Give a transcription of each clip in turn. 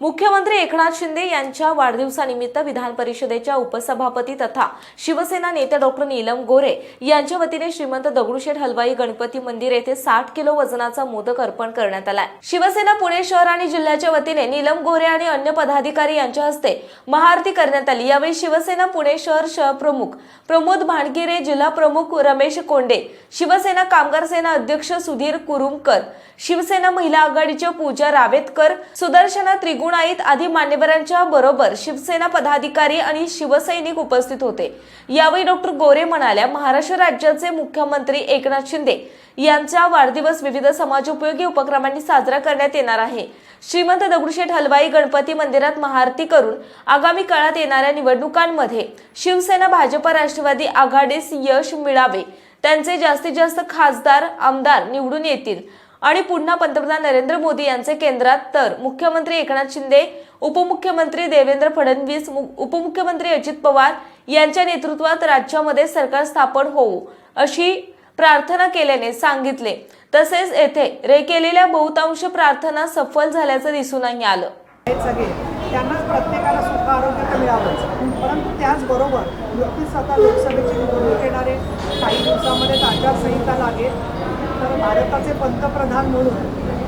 मुख्यमंत्री एकनाथ शिंदे यांच्या वाढदिवसानिमित्त विधान परिषदेच्या उपसभापती तथा शिवसेना नेत्या डॉक्टर नीलम गोरे यांच्या वतीने श्रीमंत दगडूशेठ हलवाई गणपती मंदिर येथे साठ किलो वजनाचा मोदक अर्पण करण्यात आलाय. शिवसेना पुणे शहर आणि जिल्ह्याच्या वतीने नीलम गोरे आणि अन्य पदाधिकारी यांच्या हस्ते महाआरती करण्यात आली. यावेळी शिवसेना पुणे शहर शहप्रमुख प्रमोद भांडगिरे जिल्हा प्रमुख रमेश कोंडे शिवसेना कामगार सेना अध्यक्ष सुधीर कुरुमकर शिवसेना महिला आघाडीच्या पूजा रावेतकर सुदर्शना त्रिगुणाईत आदी मान्यवरांच्या बरोबर शिवसेना पदाधिकारी आणि शिवसैनिक उपस्थित होते. यावेळी डॉक्टर गोरे म्हणाल्या महाराष्ट्र राज्याचे मुख्यमंत्री एकनाथ शिंदे यांचा वाढदिवस विविध समाजोपयोगी उपक्रमांनी साजरा करण्यात येणार आहे. श्रीमंत दगडूशेठ हलवाई गणपती मंदिरात महाआरती करून आगामी काळात येणाऱ्या निवडणुकांमध्ये शिवसेना भाजप राष्ट्रवादी आघाडीस यश मिळावे. त्यांचे जास्तीत जास्त खासदार आमदार निवडून येतील. आणि पुन्हा पंतप्रधान नरेंद्र मोदी यांचे केंद्रात तर मुख्यमंत्री एकनाथ शिंदे उपमुख्यमंत्री देवेंद्र फडणवीस उपमुख्यमंत्री अजित पवार यांच्या नेतृत्वात राज्यामध्ये सरकार स्थापन होऊ अशी प्रार्थना केल्याने सांगितले. तसेच येथे रे केलेल्या बहुतांश प्रार्थना सफल झाल्याचं दिसूनही आलं. त्यांनाच प्रत्येकाला सुख आरोग्य तर मिळावंच. परंतु त्याचबरोबर नुकतीच आता लोकसभेची निवडणूक येणारे काही दिवसामध्ये आचारसंहिता लागेल. तर भारताचे पंतप्रधान म्हणून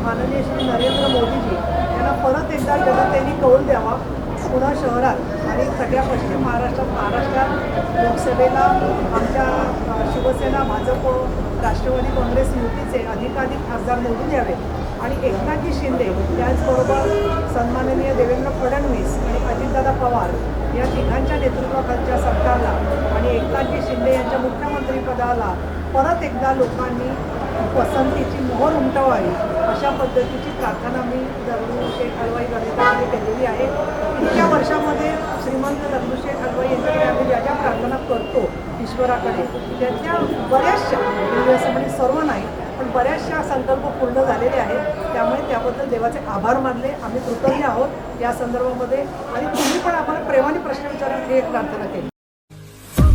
माननीय श्री नरेंद्र मोदीजी यांना परत एकदा जनतेने कौल द्यावा. पुणा शहरात आणि सगळ्या पश्चिम महाराष्ट्रात महाराष्ट्रात लोकसभेला आमच्या शिवसेना भाजप राष्ट्रवादी काँग्रेस युतीचे अधिकाधिक खासदार निवडून यावे. आणि एकनाथजी शिंदे त्याचबरोबर सन्माननीय देवेंद्र फडणवीस आणि अजितदादा पवार या तिघांच्या नेतृत्वाखालच्या सरकारला आणि एकनाथजी शिंदे यांच्या मुख्यमंत्रीपदाला परत एकदा लोकांनी पसंतीची मोहर उमटवावी अशा पद्धतीची प्रार्थना मी दगडूशेठ हलवाई गणिताकडे केलेली आहे. इतक्या वर्षामध्ये श्रीमंत दगडूशेठ हलवाई यांच्याकडे आम्ही ज्या ज्या प्रार्थना करतो ईश्वराकडे त्यातल्या बऱ्याचशा म्हणजे असं म्हणजे सर्व नाही पण बऱ्याचशा संकल्प पूर्ण झालेले आहेत. त्यामुळे त्याबद्दल देवाचे आभार मानले. आम्ही कृतज्ञ आहोत. या संदर्भामध्ये आणि तुम्ही पण आपण प्रेमाने प्रश्न विचारून ही एक प्रार्थना केली.